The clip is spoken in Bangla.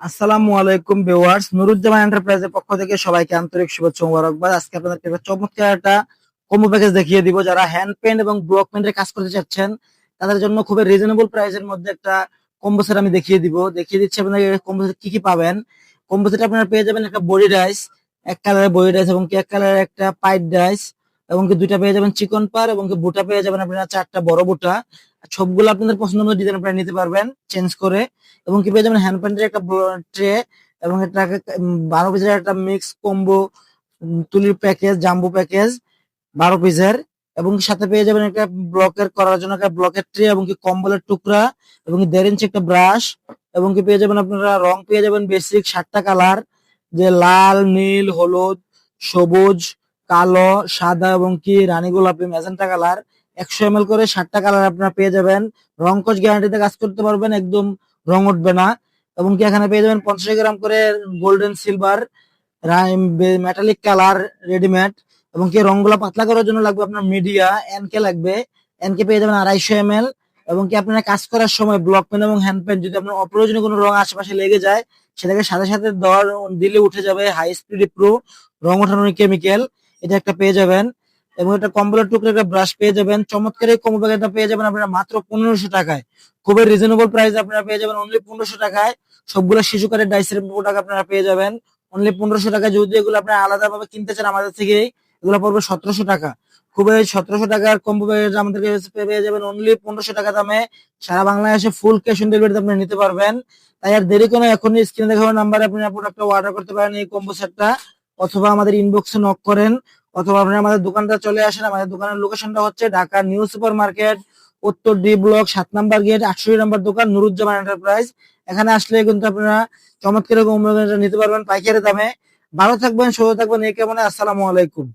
আসসালামু আলাইকুম ভিউয়ার্স, নুরুজ্জামান এন্টারপ্রাইজের পক্ষ থেকে সবাইকে আন্তরিক শুভেচ্ছা মোবারকবাদ। আজকে আপনাদেরকে একটা চমৎকার একটা কম্বো প্যাকেজ দেখিয়ে দিব। যারা হ্যান্ড পেন্ট এবং ব্লক পেন্টের কাজ করতে চাচ্ছেন, তাদের জন্য খুবই রিজনেবল প্রাইসের মধ্যে একটা কম্বো সেট আমি দেখিয়ে দিব। দেখিয়ে দিচ্ছি আপনাদের কম্বো সেট কি কি পাবেন। কম্বো সেট আপনারা পেয়ে যাবেন একটা বডি রাইস এক কালারের বডি রাইস এবং এক কালারের একটা পাইট রাইস এবং কি দুইটা পেয়ে যাবেন চিকন পার এবং কি বুটা পেয়ে যাবেন আপনারা চারটা বড় বুটা সবগুলো আপনাদের পছন্দ মতো ডিজাইন আপনারা নিতে পারবেন চেঞ্জ করে। এবং কি পেয়ে যাবেন হ্যান্ড প্যান্টের একটা ট্রে এবং এটা বারো পিসের একটা মিক্স কম্বো তুলির প্যাকেজ জাম্বু প্যাকেজ বারো পিসের এবং সাথে পেয়ে যাবেন একটা ব্লকের করার জন্য একটা ব্লকের ট্রে এবং কি কম্বলের টুকরা এবং দেড় ইঞ্চি একটা ব্রাশ এবং কি পেয়ে যাবেন আপনারা রং পেয়ে যাবেন বেসিক সাতটা কালার যে লাল, নীল, হলুদ, সবুজ। কালো, সাদা এবং কি রানী গোলাপি ম্যাজেন্টা কালার। একশো এম করে সাতটা কালার আপনারা পেয়ে যাবেন। রং কোচ গ্যারান্টিতে কাজ করতে পারবেন, একদম রং উঠবে না। এবং কি এখানে পেয়ে যাবেন পঞ্চাশ গ্রাম করে golden silver metallic colour readymade এবং কি রংগুলো পাতলা করার জন্য লাগবে আপনার মিডিয়া এনকে লাগবে। এনকে পেয়ে যাবেন আড়াইশো এম এবং কি আপনারা কাজ করার সময় ব্লক পেন এবং হ্যান্ড পেন যদি আপনার অপ্রয়োজনীয় কোনো রং আশেপাশে লেগে যায়, সেটাকে সাথে সাথে দেওয়ার দিলে উঠে যাবে হাই স্পিড প্রো রং ওঠানোর কেমিক্যাল এটা একটা পেয়ে যাবেন। এবং এটা কম্বলের টুকরো একটা ব্রাশ পেয়ে যাবেন। চমৎকার এই কম্বো প্যাকেটটা পেয়ে যাবেন আপনারা মাত্র পনেরোশো টাকায়। খুবই রিজনেবল প্রাইস আপনারা পেয়ে যাবেন অনলি পনেরোশো টাকায়। সবগুলো শিশু কারের ডাইসের প্রোডাক্ট আপনারা পেয়ে যাবেন। অনলি পনেরোশো টাকা যদি এগুলো আপনারা আলাদাভাবে কিনতে চান আমাদের থেকে, এগুলো পড়বে সতেরোশো টাকা। খুবই সতেরোশো টাকার কম্বো প্যাকেজ আমাদের পেয়ে যাবেন অনলি পনেরোশো টাকা দামে। সারা বাংলাদেশে ফুল ক্যাশ অন ডেলিভারিতে আপনি নিতে পারবেন। তাই আর দেরি কোনো এখন স্ক্রিনে দেখানো নাম্বারে আপনি প্রোডাক্টটা অর্ডার করতে পারেন এই কম্বো সেটটা অথবা আমাদের ইনবক্সে নক করেন, অথবা আপনারা আমাদের দোকানটা চলে আসেন, আমাদের দোকানের লোকেশনটা হচ্ছে ঢাকা নিউ সুপার মার্কেট উত্তর ডি ব্লক সাত নাম্বার গেট আটষট্টি নাম্বার দোকান, নুরুজ্জামান এন্টারপ্রাইজ এখানে আসলে কিন্তু আপনারা চমৎকার নিতে পারবেন পাইকারি দামে। ভালো থাকবেন, সুস্থ থাকবেন, এই কেমন আসসালামু আলাইকুম।